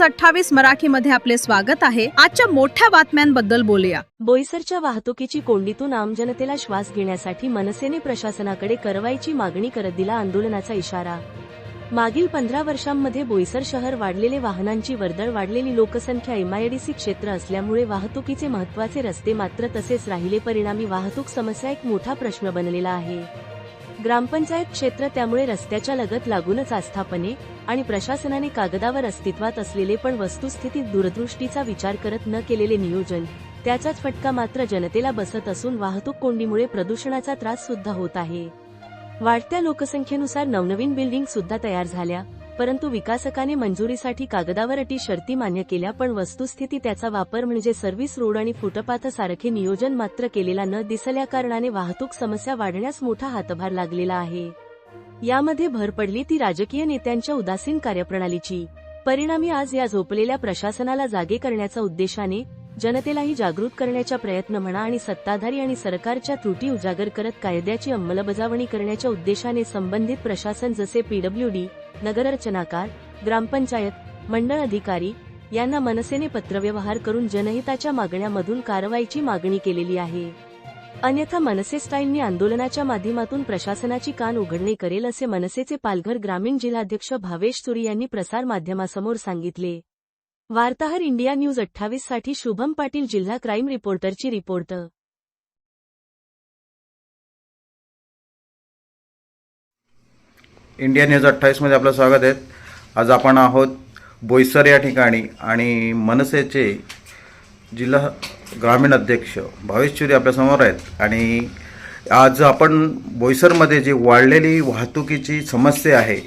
News अठ्ठावीस मराठीमध्ये आपले स्वागत आहे. आजच्या मोठ्या बातम्यांबद्दल बोलूया. बोईसरच्या वाहतुकीची कोंडीतून आम जनतेला श्वास घेण्यासाठी मनसेने प्रशासनाकडे कारवाईची मागणी करत दिला आंदोलनाचा इशारा. मागील पंधरा वर्षांमध्ये बोईसर शहर वाढलेले वाहनांची वर्दळ वाढलेली लोकसंख्या एमआयडीसी क्षेत्र असल्यामुळे वाहतुकीचे महत्त्वाचे रस्ते मात्र तसेच राहिले परिणामी वाहतूक समस्या एक मोठा प्रश्न बनलेला आहे. ग्रामपंचायत क्षेत्र त्यामुळे रस्त्याच्या लगत लागूनच आस्थापने आणि प्रशासनाने कागदावर अस्तित्वात असलेले पण वस्तुस्थितीत दूरदृष्टीचा विचार करत न केलेले नियोजन त्याचाच फटका मात्र जनतेला बसत असून वाहतूक कोंडीमुळे प्रदूषणाचा त्रास सुद्धा होत आहे. वाढत्या लोकसंख्येनुसार नवनवीन बिल्डिंग सुद्धा तयार झाल्या. परंतु विकासकाने मंजुरीसाठी कागदावर अटी शर्ती मान्य केल्या पण वस्तुस्थिती त्याचा वापर म्हणजे सर्व्हिस रोड आणि फुटपाथ सारखे नियोजन मात्र केलेला न दिसल्या कारणाने वाहतूक समस्या वाढण्यास मोठा हातभार लागलेला आहे. यामध्ये भर पडली ती राजकीय नेत्यांच्या उदासीन कार्यप्रणालीची. परिणामी आज या झोपलेल्या प्रशासनाला जागे करण्याच्या उद्देशाने जनतेलाही जागृत करण्याचा प्रयत्न म्हणा आणि सत्ताधारी आणि सरकारच्या त्रुटी उजागर करत कायद्याची अंमलबजावणी करण्याच्या उद्देशाने संबंधित प्रशासन जसे पीडब्ल्यूडी नगररचनाकार ग्रामपंचायत मंडळ अधिकारी यांना मनसेने पत्रव्यवहार करून जनहिताच्या मागण्यामधून कारवाईची मागणी केलेली आहे. अन्यथा मनसे स्टाईलनी आंदोलनाच्या माध्यमातून प्रशासनाची कान उघडणी करेल असे मनसेचे पालघर ग्रामीण जिल्हाध्यक्ष भावेश सुरी यांनी प्रसार माध्यमासमोर सांगितले. वार्ताहर इंडिया न्यूज अठ्ठावीससाठी शुभम पाटील जिल्हा क्राईम रिपोर्टरची रिपोर्ट. इंडिया न्यूज अठ्ठावीसमध्ये आपलं स्वागत आहे. आज आपण आहोत बोईसर या ठिकाणी आणि मनसेचे जिल्हा ग्रामीण अध्यक्ष भावेश चुरी आपल्यासमोर आहेत. आणि आज आपण बोईसरमध्ये जी वाढलेली वाहतुकीची समस्या आहे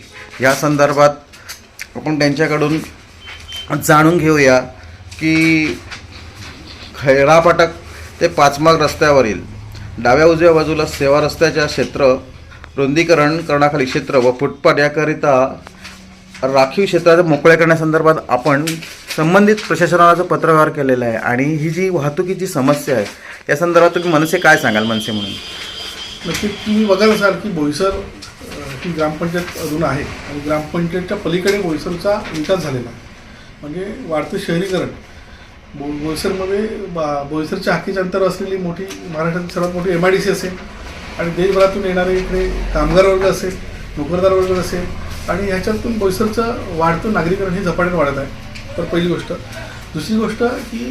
या संदर्भात आपण त्यांच्याकडून जाणून घेऊया की खैरापाटक ते पाचमाग रस्त्यावरील डाव्या उजव्या बाजूला सेवा रस्त्याच्या क्षेत्र रुंदीकरण करण्याखाली क्षेत्र व फुटपाथ याकरिता राखीव क्षेत्राचं मोकळ्या करण्यासंदर्भात आपण संबंधित प्रशासनाचं पत्रव्यवहार केलेला आहे. आणि ही जी वाहतुकीची समस्या आहे या संदर्भात तुम्ही मनसे काय सांगाल मनसे म्हणून? नक्की तुम्ही बघाल असाल की बोईसर ही ग्रामपंचायत अजून आहे आणि ग्रामपंचायतच्या पलीकडे बोईसरचा विकास झालेला आहे. म्हणजे वाढतं शहरीकरण. बो बोईसरमध्ये बा बोईसरच्या हाकीच्या अंतर असलेली मोठी महाराष्ट्रातील सर्वात मोठी एम आय डी सी असेल आणि देशभरातून येणारे इकडे कामगार वर्ग असेल नोकरदार वर्ग असेल आणि ह्याच्यातून बोईसरचं वाढतं नागरीकरण हे झपाट्याने वाढत आहे. तर पहिली गोष्ट. दुसरी गोष्ट की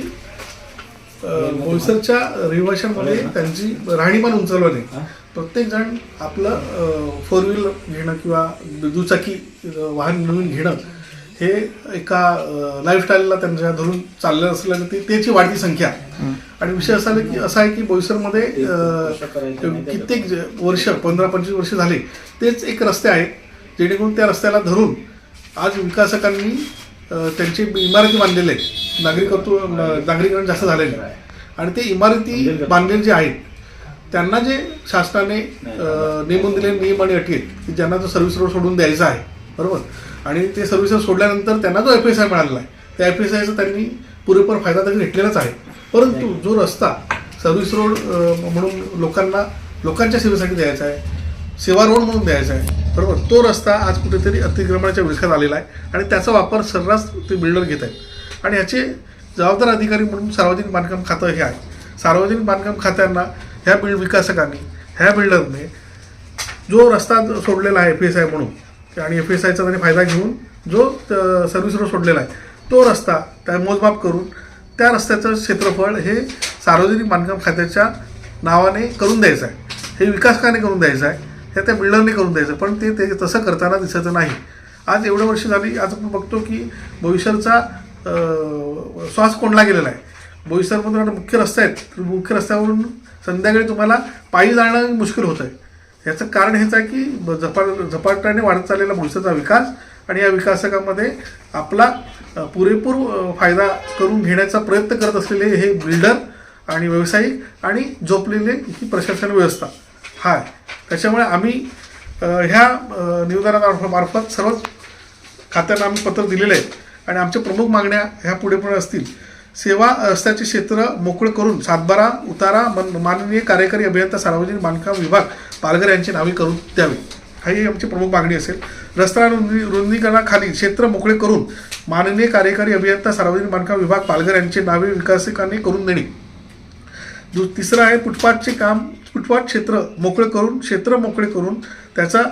बोईसरच्या रहिवाशांमध्ये त्यांची राहणीमान उंचावल्याने प्रत्येक जण आपलं फोर व्हीलर घेणं किंवा दुचाकी वाहन नवीन घेणं हे एका लाईफस्टाईलला त्यांच्या धरून चाललं असल्यानं ते त्याची वाढती संख्या. आणि विषय असा की असा आहे की बोईसरमध्ये कित्येक वर्ष पंधरा पंचवीस वर्ष झाले तेच एक रस्ते आहेत जेणेकरून त्या रस्त्याला धरून आज विकासकांनी त्यांचे इमारती बांधलेले आहेत. नागरिकत्व नागरीकरण जास्त झालेलं आहे आणि ते इमारती बांधलेले जे आहेत त्यांना जे शासनाने नेमून दिलेले नियम आणि अटी आहेत की ज्यांना तो सर्व्हिस रोड सोडून द्यायचा आहे बरोबर? आणि ते सर्व्हिस रोड सोडल्यानंतर त्यांना जो एफ एस आय मिळालेला आहे त्या एफ एस आयचा त्यांनी पुरेपूर फायदा त्यांनी घेतलेलाच आहे. परंतु जो रस्ता सर्व्हिस रोड म्हणून लोकांना लोकांच्या सेवेसाठी द्यायचा आहे सेवा रोड म्हणून द्यायचा आहे बरोबर? तो रस्ता आज कुठेतरी अतिक्रमणाच्या विळख्यात आलेला आहे आणि त्याचा वापर सर्रास ते बिल्डर घेत आहेत. आणि ह्याचे जबाबदार अधिकारी म्हणून सार्वजनिक बांधकाम खातं हे आहे सार्वजनिक बांधकाम खात्यांना ह्या बिल्ड विकासकांनी ह्या बिल्डरने जो रस्ता सोडलेला आहे एफ एस आय म्हणून आणि एफ एस आयचा त्यांनी फायदा घेऊन जो सर्व्हिस रोड सोडलेला आहे तो रस्ता त्या मोजमाप करून त्या रस्त्याचं क्षेत्रफळ हे सार्वजनिक बांधकाम खात्याच्या नावाने करून द्यायचं आहे. हे विकासकाने करून द्यायचं आहे. हे त्या बिल्डरने करून द्यायचं पण ते ते तसं करताना दिसत नाही. आज एवढं वर्ष झाली आज आपण बघतो की बोईसरचा श्वास कोंडला गेलेला आहे. बोईसरमधून आता मुख्य रस्ते आहेत. मुख्य रस्त्यावरून संध्याकाळी तुम्हाला पायी जाणं मुश्किल होतं आहे याचं कारण हेच आहे की झपाट झपाट्याने वाढत चाललेला बोईसरचा विकास आणि या विकासकामध्ये आपला पुरेपूर फायदा करून घेण्याचा प्रयत्न करत असलेले हे बिल्डर आणि व्यावसायिक आणि झोपलेले ही प्रशासन व्यवस्था. हा त्याच्यामुळे आम्ही ह्या निवेदनामार्फत सर्वच खात्यांना आम्ही पत्र दिलेलं आहे आणि आमच्या प्रमुख मागण्या ह्या पुढे पण असतील. सेवा रस्त्याचे क्षेत्र मोकळं करून सातबारा उतारा मन माननीय कार्यकारी अभियंता सार्वजनिक बांधकाम विभाग पालघर यांची नावे करून द्यावी. ही आमची प्रमुख मागणी असेल. रस्ता रुंदी रुंदीकरणाखाली क्षेत्र मोकळे करून माननीय कार्यकारी अभियंता सार्वजनिक बांधकाम विभाग पालघर यांचे नावे विकासकाने करून देणे. दु तिसरं आहे फुटपाथचे काम फुटपाथ क्षेत्र मोकळे करून क्षेत्र मोकळे करून त्याचा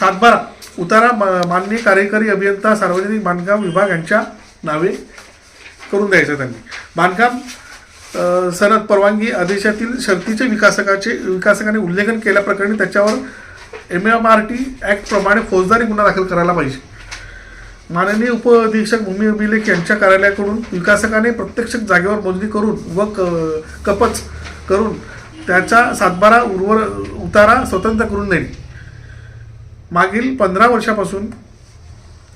सातबारा उतारा मा- माननीय कार्यकारी अभियंता सार्वजनिक बांधकाम विभाग यांच्या नावे करून द्यायचं त्यांनी. बांधकाम सनद परवानगी आदेशातील शर्तीचे विकासकाचे विकासकाने उल्लेखन केल्याप्रकरणी त्याच्यावर एम एम आर टी ॲक्टप्रमाणे फौजदारी गुन्हा दाखल करायला पाहिजे. माननीय उपअधीक्षक भूमी अभिलेख यांच्या कार्यालयाकडून विकासकाने प्रत्यक्ष जागेवर मोजणी करून व क कपच करून त्याचा सातबारा उर्वर उतारा स्वतंत्र करून देणे मागील पंधरा वर्षापासून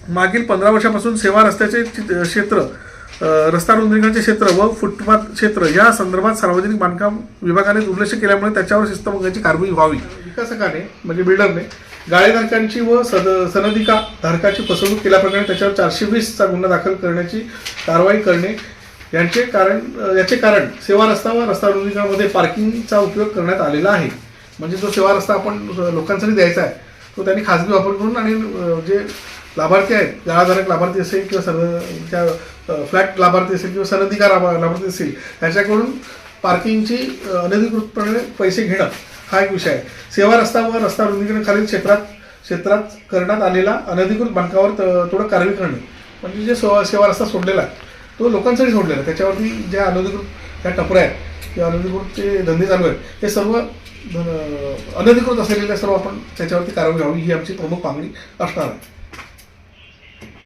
मागील पंधरा वर्षापासून सेवा रस्त्याचे क्षेत्र रस्ता रुंदीकरणाचे क्षेत्र व फुटपाथ क्षेत्र या संदर्भात सार्वजनिक बांधकाम विभागाने दुर्लक्ष केल्यामुळे त्याच्यावर शिस्तभंगाची कारवाई व्हावी. विकासकाने म्हणजे बिल्डरने गाळेधारकांची व सद सनदिका धारकाची फसवणूक केल्याप्रकरणी त्याच्यावर चारशे वीसचा गुन्हा दाखल करण्याची कारवाई करणे यांचे कारण याचे कारण सेवा रस्ता व रस्ता रुंदीकरणामध्ये पार्किंगचा उपयोग करण्यात आलेला आहे. म्हणजे जो सेवा रस्ता आपण लोकांसाठी द्यायचा आहे तो त्यांनी खाजगी वापर करून आणि जे लाभार्थी आहेत गाळाधारक लाभार्थी असेल किंवा सर्व त्या फ्लॅट लाभार्थी असेल किंवा सनदिका लाभार्थी असेल त्याच्याकडून पार्किंगची अनधिकृतपणे पैसे घेणं हा एक विषय आहे. सेवा रस्ता व रस्ता रुंदीकरण खालील क्षेत्रात क्षेत्रात करण्यात आलेला अनधिकृत बांधकामावर थोडं कारवाई करणे. म्हणजे जे सेवा सेवा रस्ता सोडलेला आहे तो लोकांसाठी सोडलेला आहे. त्याच्यावरती ज्या अनधिकृत त्या टपऱ्या आहेत किंवा अनधिकृत जे धंदे चालू आहेत ते सर्व अनधिकृत असलेल्या सर्व आपण त्याच्यावरती कारवाई घ्यावी ही आमची प्रमुख मागणी असणार आहे.